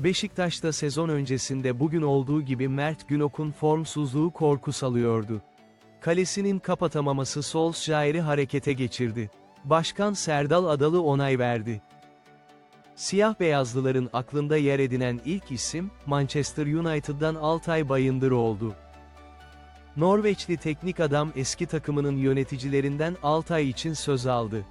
Beşiktaş'ta sezon öncesinde bugün olduğu gibi Mert Günok'un formsuzluğu korku salıyordu. Kalesinin kapatamaması Solskjaer'i harekete geçirdi. Başkan Serdal Adalı onay verdi. Siyah beyazlıların aklında yer edinen ilk isim, Manchester United'dan Altay Bayındır oldu. Norveçli teknik adam eski takımının yöneticilerinden Altay için söz aldı.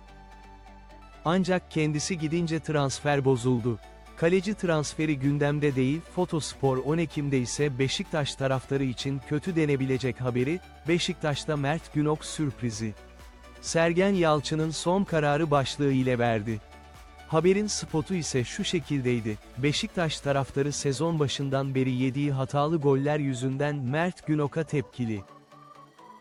Ancak kendisi gidince transfer bozuldu. Kaleci transferi gündemde değil, Fotospor 10 Ekim'de ise Beşiktaş taraftarı için kötü denebilecek haberi, Beşiktaş'ta Mert Günok sürprizi. Sergen Yalçın'ın son kararı başlığı ile verdi. Haberin spotu ise şu şekildeydi, Beşiktaş taraftarı sezon başından beri yediği hatalı goller yüzünden Mert Günok'a tepkili.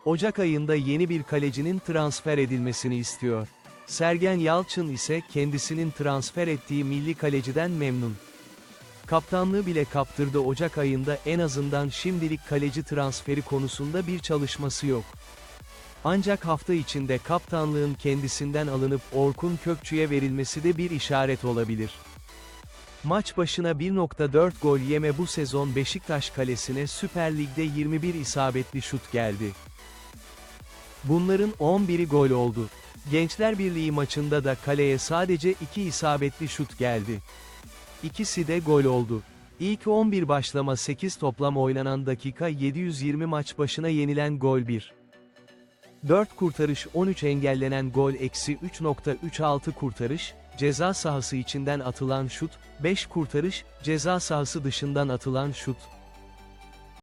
Ocak ayında yeni bir kalecinin transfer edilmesini istiyor. Sergen Yalçın ise kendisinin transfer ettiği milli kaleciden memnun. Kaptanlığı bile kaptırdı Ocak ayında en azından şimdilik kaleci transferi konusunda bir çalışması yok. Ancak hafta içinde kaptanlığın kendisinden alınıp Orkun Kökçü'ye verilmesi de bir işaret olabilir. Maç başına 1.4 gol yeme bu sezon Beşiktaş kalesine Süper Lig'de 21 isabetli şut geldi. Bunların 11'i gol oldu. Gençler Birliği maçında da kaleye sadece 2 isabetli şut geldi. İkisi de gol oldu. İlk 11 başlama 8 toplam oynanan dakika 720 maç başına yenilen gol 1. 4 kurtarış 13 engellenen gol eksi 3.36 kurtarış, ceza sahası içinden atılan şut, 5 kurtarış, ceza sahası dışından atılan şut,